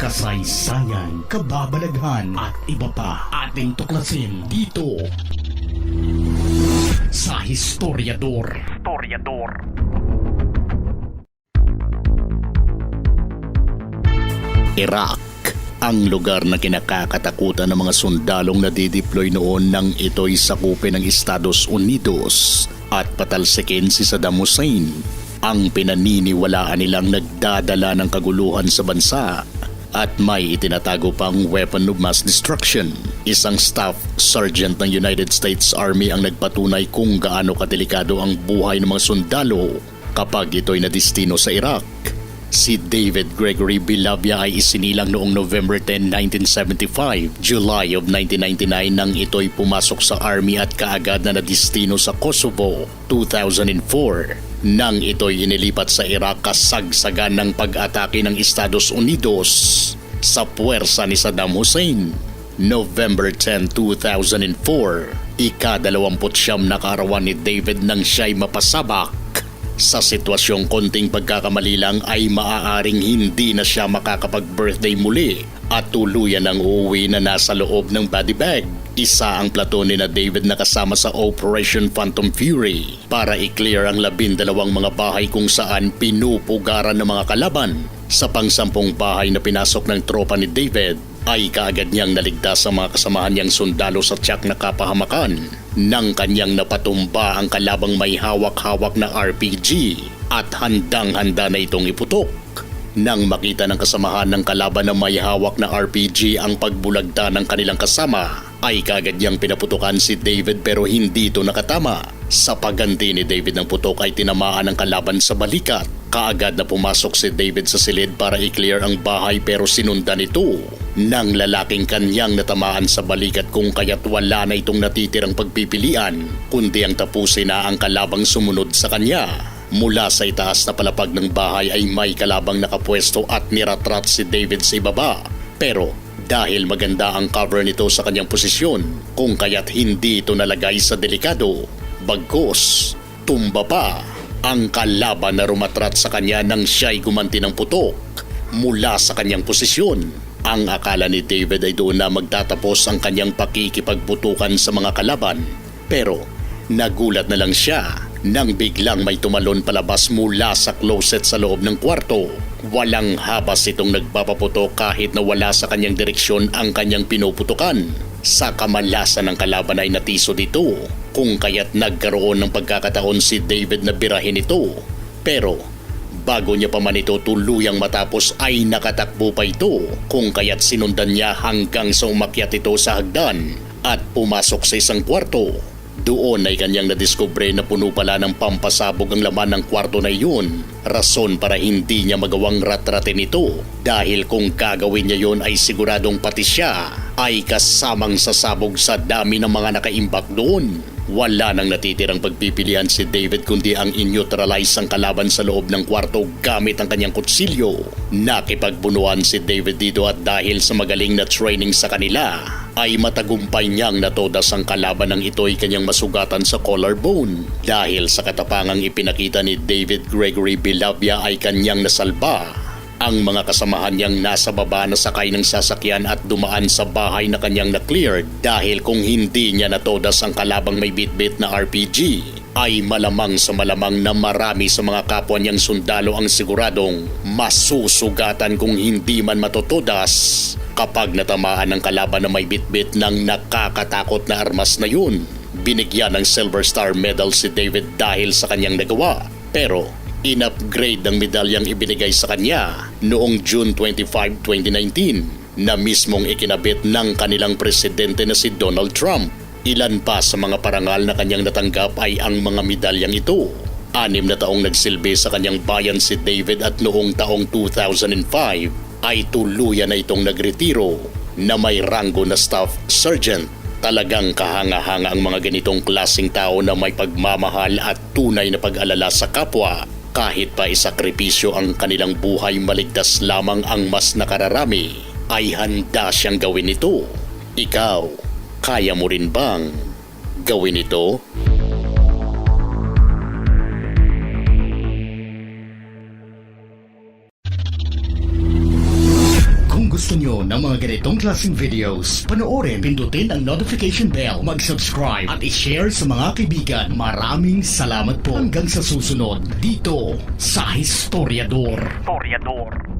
kasaysayan, kababalaghan at iba pa ating tuklasin dito sa Historiador. Historiador. Iraq ang lugar na kinakakatakutan ng mga sundalong nadideploy noon nang ito'y sakupin ng Estados Unidos at patalsikin si Saddam Hussein. Ang pinaniniwalaan nilang nagdadala ng kaguluhan sa bansa at may itinatago pang weapon of mass destruction. Isang staff sergeant ng United States Army ang nagpatunay kung gaano kadelikado ang buhay ng mga sundalo kapag ito'y nadistino sa Iraq. Si David Gregory Bilavia ay isinilang noong November 10, 1975, July of 1999 nang ito'y pumasok sa army at kaagad na nadistino sa Kosovo, 2004. Nang ito'y inilipat sa Iraq kasagsagan ng pag-atake ng Estados Unidos sa puwersa ni Saddam Hussein. November 10, 2004, ika-dalawamput siyam na kaarawan ni David nang siya'y mapasabak sa sitwasyong konting pagkakamali lang ay maaaring hindi na siya makakapag-birthday muli at tuluyan ang uuwi na nasa loob ng body bag. Isa ang platon ni na David na kasama sa Operation Phantom Fury para i-clear ang labindalawang mga bahay kung saan pinupugaran ng mga kalaban. Sa pangsampung bahay na pinasok ng tropa ni David ay kaagad niyang naligtas ang mga kasamahan niyang sundalo sa tiyak na kapahamakan nang kanyang napatumba ang kalabang may hawak-hawak na RPG at handang-handa na itong iputok. Nang makita ng kasamahan ng kalaban na may hawak na RPG ang pagbulagta ng kanilang kasama, ay kagad niyang pinaputukan si David pero hindi ito nakatama. Sa pagganti ni David ng putok ay tinamaan ng kalaban sa balikat. Kaagad na pumasok si David sa silid para i-clear ang bahay pero sinundan ito ng lalaking kanyang natamaan sa balikat kung kaya't wala na itong natitirang pagpipilian kundi ang tapusin na ang kalabang sumunod sa kanya. Mula sa itaas na palapag ng bahay ay may kalabang nakapwesto at niratrat si David sa ibaba. Pero dahil maganda ang cover nito sa kanyang posisyon, kung kaya't hindi ito nalagay sa delikado, bagkos, tumba pa ang kalaban na rumatrat sa kanya nang siya'y gumanti ng putok mula sa kanyang posisyon. Ang akala ni David ay doon na magtatapos ang kanyang pakikipagputukan sa mga kalaban. Pero nagulat na lang siya nang biglang may tumalon palabas mula sa closet sa loob ng kwarto. Walang habas itong nagpapaputo kahit na wala sa kanyang direksyon ang kanyang pinuputukan. Sa kamalasan ng kalaban ay natiso dito kung kaya't nagkaroon ng pagkakataon si David na birahin ito. Pero bago niya pa man ito tuluyang matapos ay nakatakbo pa ito kung kaya't sinundan niya hanggang sa umakyat ito sa hagdan at pumasok sa isang kwarto. Doon ay kanyang nadiskubre na puno pala ng pampasabog ang laman ng kwarto na iyon. Rason para hindi niya magawang ratratin ito. Dahil kung gagawin niya yon ay siguradong pati siya ay kasamang sasabog sa dami ng mga nakaimbak doon. Wala nang natitirang pagpipilian si David kundi ang in-neutralize ang kalaban sa loob ng kwarto gamit ang kanyang kutsilyo. Nakipagbunuan si David dito at dahil sa magaling na training sa kanila, ay matagumpay niyang natodas ang kalaban ng ito'y kanyang masugatan sa collarbone. Dahil sa katapangang ipinakita ni David Gregory Bilavia ay kanyang nasalba ang mga kasamahan niyang nasa baba na sakay ng sasakyan at dumaan sa bahay na kanyang na-clear dahil kung hindi niya natodas ang kalabang may bitbit na RPG ay malamang sa malamang na marami sa mga kapwa niyang sundalo ang siguradong masusugatan kung hindi man matotodas kapag natamaan ng kalaban na may bitbit ng nakakatakot na armas na yun. Binigyan ng Silver Star Medal si David dahil sa kanyang nagawa. Pero in-upgrade ang medalyang ibinigay sa kanya noong June 25, 2019 na mismong ikinabit ng kanilang presidente na si Donald Trump. Ilan pa sa mga parangal na kanyang natanggap ay ang mga medalyang ito. Anim na taong nagsilbi sa kanyang bayan si David at noong taong 2005 ay tuluyan na itong nagretiro na may ranggo na staff sergeant. Talagang kahanga-hanga ang mga ganitong klasing tao na may pagmamahal at tunay na pag-alala sa kapwa kahit pa isakripisyo ang kanilang buhay maligtas lamang ang mas nakararami, ay handa siyang gawin ito. Ikaw, kaya mo rin bang gawin ito? Kung gusto nyo ng mga ganitong klaseng videos, panoorin, pindutin ang notification bell, mag-subscribe at i-share sa mga kaibigan. Maraming salamat po hanggang sa susunod dito sa Historiador. Historiador.